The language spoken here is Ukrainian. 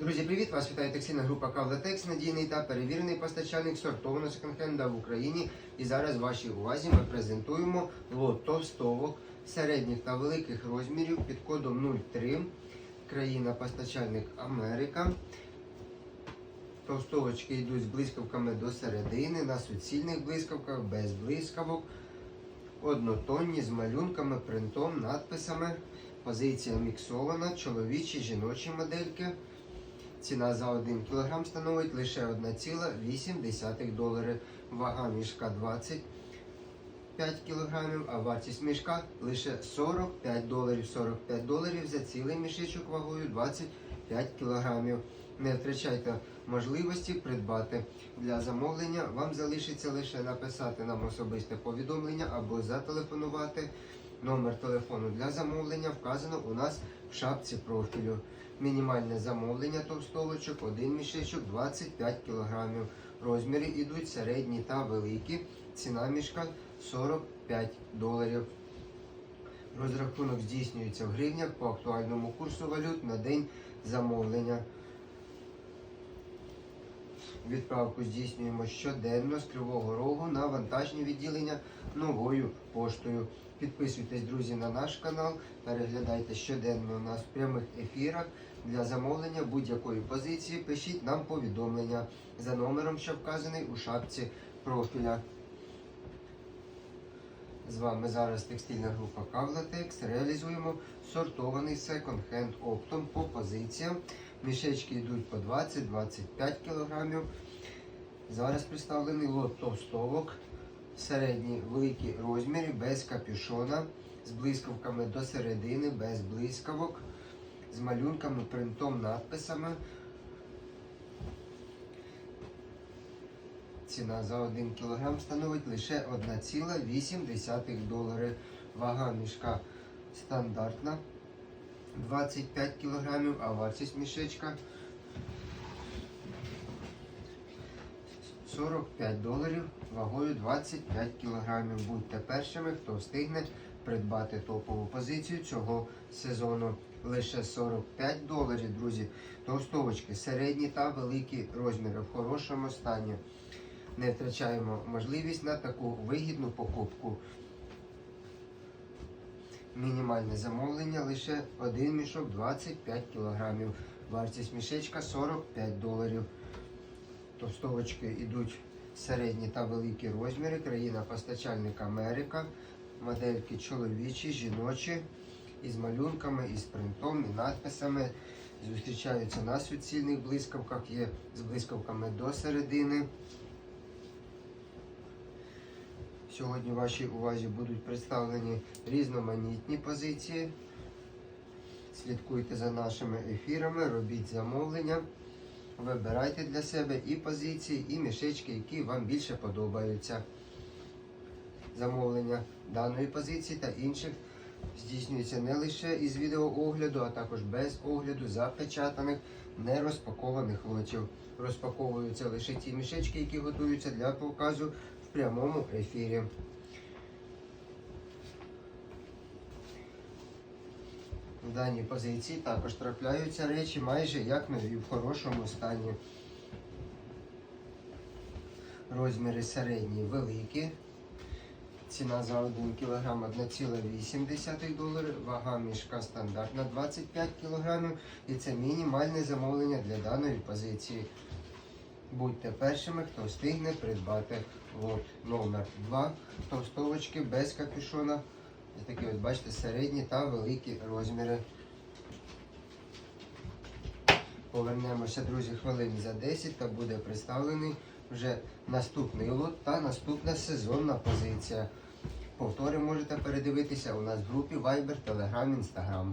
Друзі, привіт! Вас вітає текстильна група Кавлатекс, надійний та перевірений постачальник сортованого секонд-хенда в Україні. І зараз вашій увазі ми презентуємо лот товстовок середніх та великих розмірів під кодом 03, країна постачальник Америка. Товстовочки йдуть з блискавками до середини, на суцільних блискавках, без блискавок, однотонні з малюнками, принтом, надписами. Позиція міксована, чоловічі, жіночі модельки. Ціна за 1 кг становить лише 1,8 долари. Вага мішка 25 кг, а вартість мішка лише 45 доларів. 45 доларів за цілий мішечок вагою 25 кг. Не втрачайте можливості придбати для замовлення. Вам залишиться лише написати нам особисте повідомлення або зателефонувати. Номер телефону для замовлення вказано у нас в шапці профілю. Мінімальне замовлення товстовочок, один мішечок 25 кг. Розміри йдуть середні та великі. Ціна мішка 45 доларів. Розрахунок здійснюється в гривнях по актуальному курсу валют на день замовлення. Відправку здійснюємо щоденно з Кривого Рогу на вантажні відділення новою поштою. Підписуйтесь, друзі, на наш канал, переглядайте щоденно нас в прямих ефірах. Для замовлення будь-якої позиції пишіть нам повідомлення за номером, що вказаний у шапці профіля. З вами зараз текстильна група Кавлатекс. Реалізуємо сортований секонд-хенд оптом по позиціям. Мішечки йдуть по 20-25 кг. Зараз представлений лот товстовок. Середні великі розміри без капюшона, з блискавками до середини, без блискавок, з малюнками, принтом, надписами. Ціна за 1 кг становить лише 1,8 долари. Вага мішка стандартна 25 кг, а вартість мішечка 45 доларів вагою 25 кг. Будьте першими, хто встигне придбати топову позицію цього сезону. Лише 45 доларів, друзі. Товстовочки середні та великі розміри в хорошому стані. Не втрачаємо можливість на таку вигідну покупку. Мінімальне замовлення лише один мішок 25 кг. Вартість мішечка 45 доларів. Товстовочки йдуть середні та великі розміри. Країна постачальник Америка. Модельки чоловічі, жіночі, із малюнками, із принтом, і надписами. Зустрічаються на суцільних блискавках, є з блискавками до середини. Сьогодні вашій увазі будуть представлені різноманітні позиції. Слідкуйте за нашими ефірами, робіть замовлення. Вибирайте для себе і позиції, і мішечки, які вам більше подобаються. Замовлення даної позиції та інших здійснюється не лише із відеоогляду, а також без огляду запечатаних, не розпакованих лотів. Розпаковуються лише ті мішечки, які готуються для показу прямому ефірі. В даній позиції також трапляються речі майже як нові в хорошому стані. Розміри середні великі. Ціна за 1 кг 1,8 долари, вага мішка стандартна 25 кг і це мінімальне замовлення для даної позиції. Будьте першими, хто встигне придбати лот номер 2 товстовочки без капюшона. Ось такі, от, бачите, середні та великі розміри. Повернемося, друзі, хвилин за 10 та буде представлений вже наступний лот та наступна сезонна позиція. Повтори можете передивитися у нас в групі Viber, Telegram, Instagram.